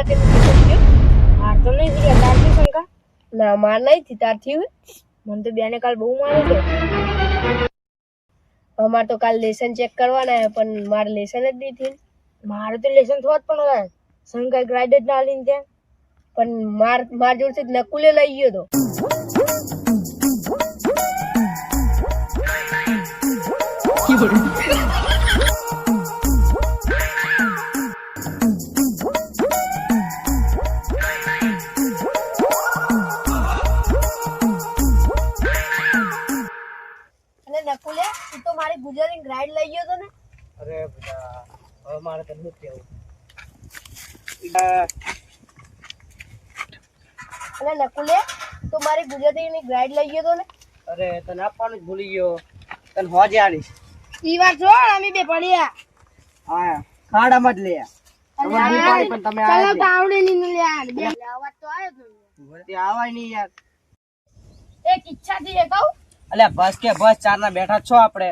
રાતે લેસન થયું માર તો નહીં થયા તારથી શંકા ના માર નહીં થી તાર થયું મને તો બેને કાલ બહુ માર્યો છે અમાર તો કાલ લેસન ચેક કરવાના હે પણ મારે લેસન જ નહીં થયું મારે તો લેસન થોત પણ હવે શંકા ગ્રાઇડ જ ના લઈને ત્યાં પણ માર માર જોડે નકુલે લઈ ગયો તો અને નકુલે તું તો મારી ગુજરાતી ગ્રાઇડ લઈ ગયો તો ને. અરે બધા હવે મારે તો કેવું અને નકુલે તો મારી ગુજરાતીની ગ્રાઇડ લઈ ગયો તો ને. અરે તને આપવાનું જ ભૂલી ગયો. તને હોજે આલીશ ઈ વાર જો અમે બે પડ્યા હા ખાડામાં જ લે. તમે નહીં પાડી પણ તમે આયા જ આવડે લે યાર બે અવાજ તો આવ્યો તો આવાય નહીં યાર. એક ઈચ્છા થી એ કહું અલ્યા બસ કે બસ ચાર ના બેઠા છો આપણે.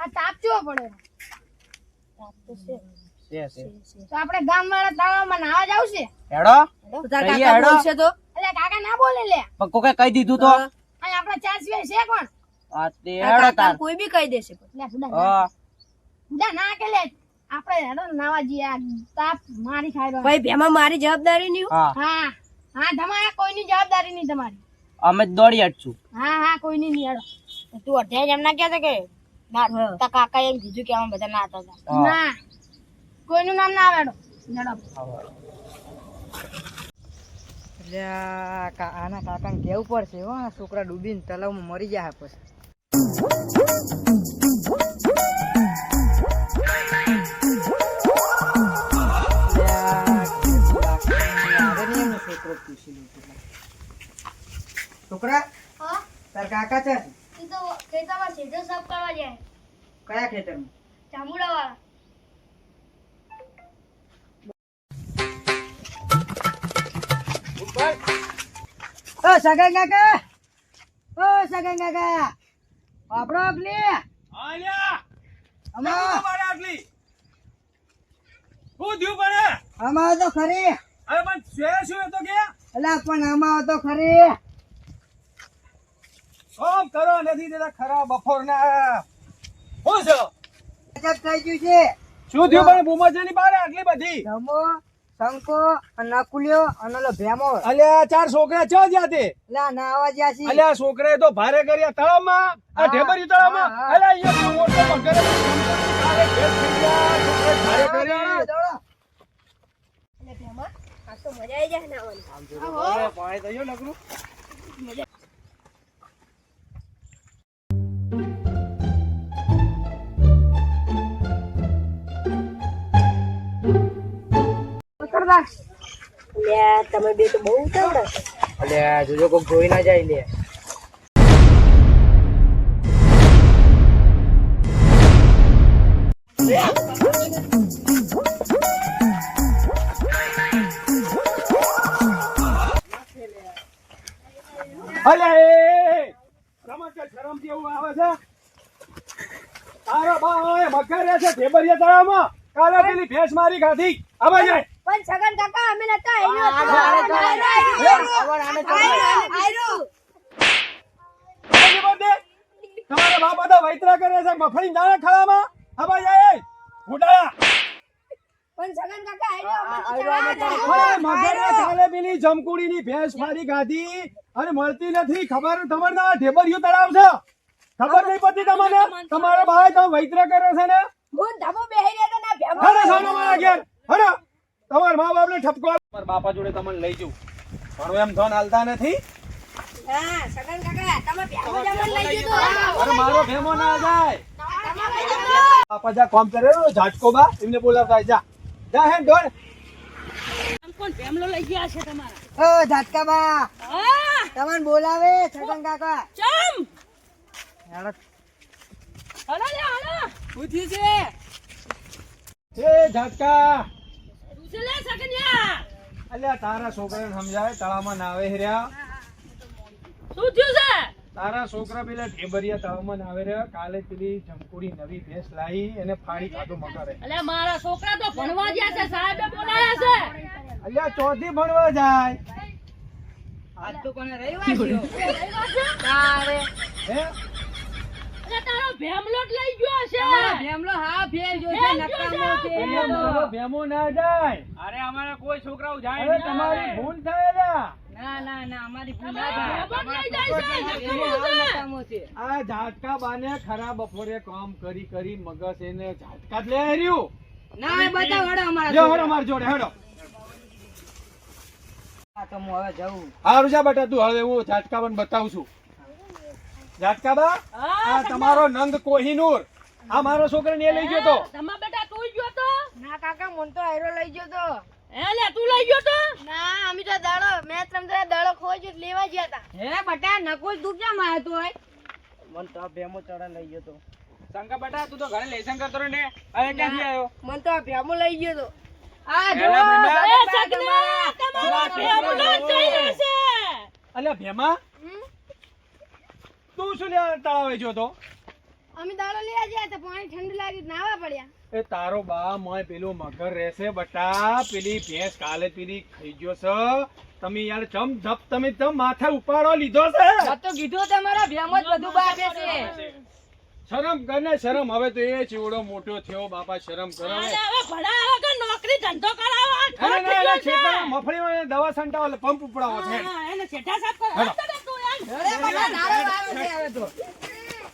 આ તાપ ચો પડે. છે. છે તો આપણે ગામ વાળા તળાવમાં નાવા જાવ છે? હેડો. કાકા બોલશે તો? એટલે કાકા ના બોલે લે. પણ કોકે કહી દીધું તો? અહીં આપણા ચાર સિવાય છે કોણ? હા તે હેડો તાર. કોઈ બી કહી દેશે લે સુડા હા. સુડા ના કે લે. આપણે હેડો નાવા જઈએ. તાપ મારી ખાઈ રહ્યો. ભાઈ ભેમાં મારી જવાબદારી નહીં હા? હા. હા. કોઈની જવાબદારી નહીં તમારી. અમે દોડી હટશું હા હા કોઈ નહીં હેડો. તું અઢે એમ ના કહેતો કે ના તા કાકા એમ કીધું કે અમે બધા ના હતા. ના. કોઈનું નામ ના આવેડો. એટલે આના કાકાને કેવું પડશે હો આ છોકરા ડૂબીને તલાવમાં મરી જાય પછી છોકરા હા? તાર કાકા છે? ઈ તો ખેતરમાં સીધો સાફ કરવા જાય. કયા ખેતરમાં? ચામુડા વાળા ઓ સગન કાકા! ઓ સગન કાકા! આપણો આપલી અમા અમા તો ખરી. અલા પણ અમા તો ખરી. ખરા બપોરના. હું છો? બચત થઈ ગયું છે. શું થયું પણ બુમજાની બારે આટલી બધી? ધમો શંકો નકુલ્યો અને લો ભેમો અલ્યા ચાર છોકરા ચો જ્યાં તે? લા નાવા જ્યાં છી. અલ્યા છોકરાએ તો ભારે કર્યા તળાવમાં આ. ઢેબરી તળાવમાં. અલ્યા અહીંયા તો મોટો મગર ભારે કરી. મજા આવી જાય નાવાની. પાણી તો જો નકરું. એટલે તમે બે તો બહુ ઉતાવળા છો. અલ્યા જોજો કોક જોઈ ના જાય લે અલ્યા એ તમારે શરમ જેવું આવે છે? તારો બા મગર રહે છે ઢેબરિયા તળાવમાં. કાલે પેલી ભેંસ મારી ખાધી. આવા જાય. પણ છગન કાકા અમે નતા તમારા બાપ બધા વૈતરા કરે છે મફળી દાણા ખાવામાં આવા જાય ઘોટાળા પણ છગન કાકા ભેંસ મારી ગાધી અને મળતી નથી ખબર તમારે ના ઢેબરિયું તળાવ છે ખબર નહીં પડતી તમને તમારા ભાઈ તો વૈતરા કરે છે ને હું ધમો બેહી રહ્યા ના ભેમો હડો સાનો મારા ઘેર હડો તમારા મા બાપને ઠપકો તમાર બાપા જોડે તમને લઈ જઉં. પણ એમ ધન હાલતા નથી. હા છગન કાકા તમે ભેમો જમણ લઈ જજો. અરે મારો ભેમો ના જાય. બાપા જા કામ કરે ને, ઝાટકો બા એમને બોલાવતા જા. હે. બોલાવે છગન કાકા. હેડો. એ ઝાટકા. અલ્યા તારા છોકરાને સમજાવે તળાવમાં નાવે રહ્યા. તારા છોકરા પેલા ઢેબરિયા તળાવમાં ના આવે રે કાલે પેલી જમકુડી નવી ભેંસ લાવી એને ફાડી ખાધું મગરે. અલે મારા છોકરા તો ભણવા ગયા છે સાહેબે બોલાયા છે. અલ્યા ચોથી ભણવા જાય. આજ તો કોને રવિવાર તારે. હે? તારો ભેમલો જ લઈ ગયો છે. ભેમલો હા ફેર જો છે નકામો છે ભેમલો. ભેમો ના જાય. અરે અમારે કોઈ છોકરાઓ જાય અરે તમારી ભૂલ થયેલા. ના ના ના અમારી ભૂલ ના ભેમો જ લઈ જાય છે ભેમો હાવ નકામો છે. આ ઝાટકા બાને ખરા બપોરે કામ કરી કરી મગજ એને ઝાટકા જ લે રહ્યું ના બધા વડે અમારા લ્યો હેડો છોકરા. જોડે હેડો હા તો હું હવે જાઉં. હા જા બેટા તું હવે હું ઝાટકા પણ બતાવું છું. ઝાટકા બા આ તમારો નંદ કોહિનૂર. આ મારો છોકરાને એ લઈ ગયો તો. તમા બેટા તું ગયો તો? ના કાકા મન તો આયરો લઈ ગયો તો. હે લે તું લઈ ગયો તો? ના અમે તો દાડો મેં રમતા દાડો ખોઈ લેવા ગયા હતા. હે બટા નકુલ તું કેમ આવ્યો તો હોય મન તો આ ભેમો ચડા લઈ ગયો તો. શંકા બટા તું તો ઘરે લેસન કરતો ને. હવે ક્યાંથી આવ્યો? મન તો આ ભેમો લઈ ગયો તો. આ જો એ સગના તમારો જ જઈ રહેશે અલ્યા ભેમા? તું શું લ્યા તળાવે જો તો? અમે દાડો લેવા ગયા તો પાણી ઠંડુ લાગી નાવા પડ્યા. એ તારો બા મય પેલું મગર રહેશે બટા પેલી ભેંસ કાલે પેલી ખાઈ ગયો છે. તમે યાર ચમ ધપ તમે તમ માથે ઉપાડો લીધો છે. આ તો કીધું તમારા ભેમો જ બધું બાપે છે. શરમ કર ને શરમ. હવે તો એ ચીવડો મોટો થયો બાપા શરમ કરો. હવે ભણાવો કે નોકરી ધંધો કરાવો? મફળીમાં દવા સંટાવો પંપ ઉપડાવો છે. એને છેટા સાફ કરે. અરે બટા નારો આવે છે હવે તો.